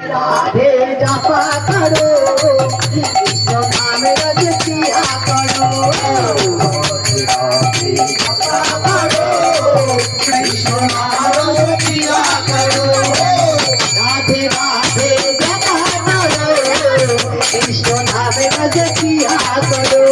রাধে জপা করো কৃষ্ণ নামে রজ পিয়া করো। রাধে জপা করো কৃষ্ণ নামে রজ পিয়া করো রাধে রাধে জপা করো কৃষ্ণ নামে রজ পিয়া করো।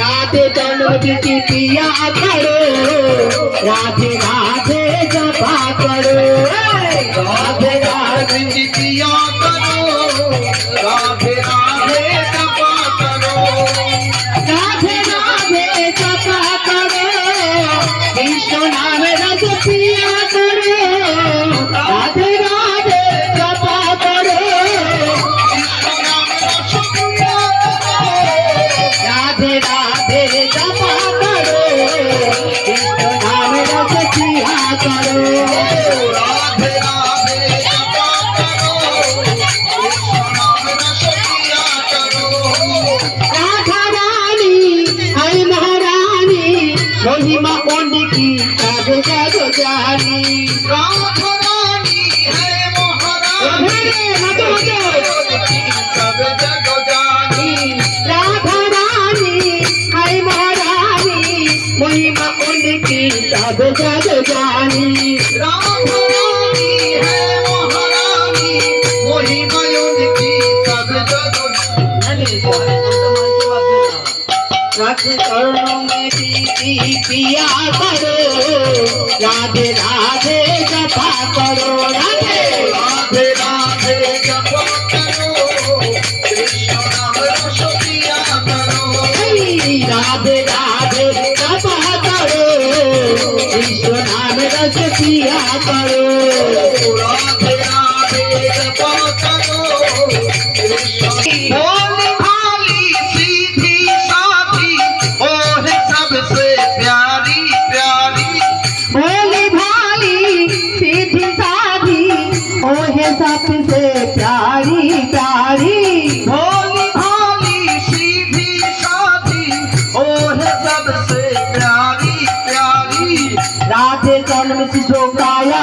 রাধে চন্দ্রটি টিপিয়া ধরো রাধে রাধে জপা করো। রাধে রাধে কৃষ্ণ নামে রস পিয়া করো মহিমা অনেক কারও কারও জানি। রাধারানী হরে মহারানী। সব জগ জানি। রাধারানী হরে মহারানী মহিমা অনেক কারও জানি। रख करुणों में प्रीति पिया करो राधे राधे कथा करो राधे। सबसे प्यारी प्यारी भोली भाली सीधी शादी ओ है सबसे प्यारी प्यारी राधे जन्म से काया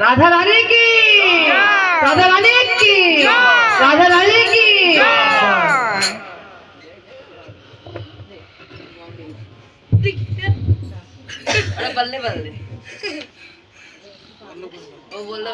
राधा रानी की। राधा रानी की। राधा रानी की। बल्ले बल्ले। बोल बोल